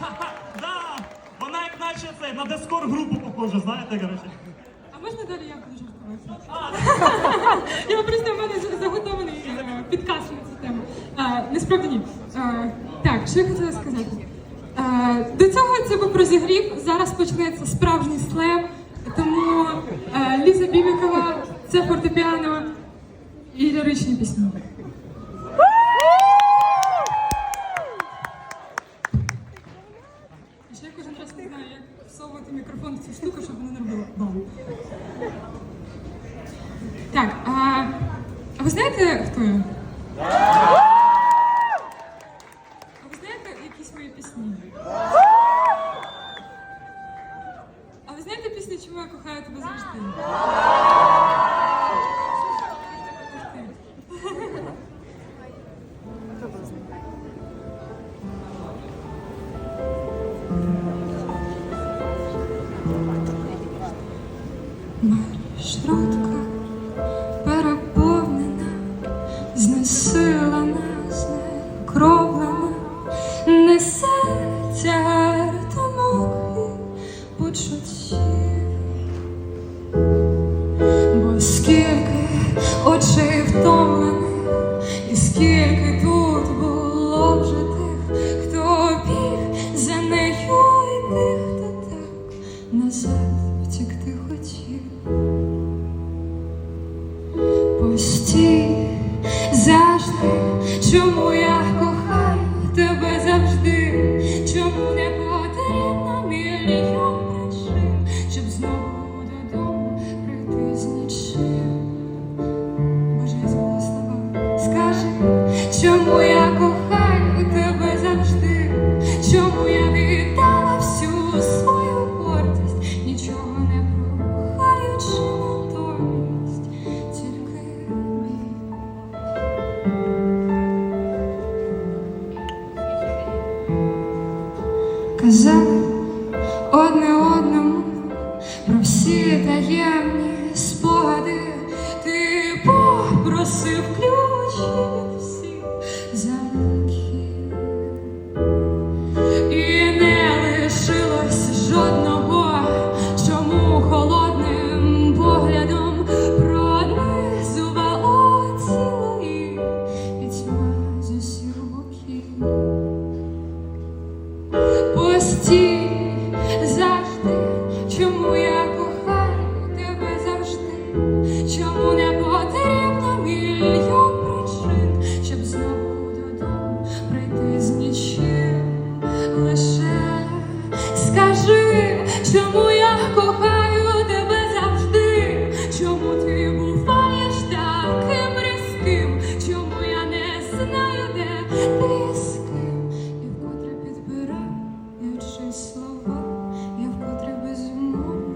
Да! Вона як наче це на дескор групу похожа, знаєте, коротше. А можна далі я буду жартувати? Я просто в мене заготований е, підказ на цю тему. Насправді ні. Так, що я хотіла сказати? До цього це був розігрів. Зараз почнеться справжній слем. Тому е, Ліза Бібікова, це фортепіано і ліричні пісні. І ще я кожен раз не знаю, як всовувати мікрофон в цю штуку, щоб вона не робила бам. Так, а, а ви знаєте, хто я? Маршрутка переповнена, знесилена, знекровлена, несе тягар і почуттів. Бо скільки очей втомлених, і скільки тут було вже тих, хто біг за нею і тих, хто так назад втікти хотів. Постій завжди, чому я кохаю тебе завжди, чому не потрібно мільйон причин, щоб знову додому прийти з нічим. Боже, з. Скажи, чому я кохаю Казав одне одному про всі таємні спогади. Ти попросив ключі всі всіх Лише скажи, чому я кохаю тебе завжди, чому ти буваєш таким різким, чому я не знаю, де ти з ким, і вкотре підбираючи слова, я вкотре безумовно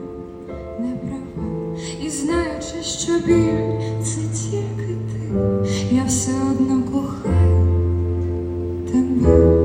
не права, і знаючи, що біль це тільки ти, я все одно кохаю тебе.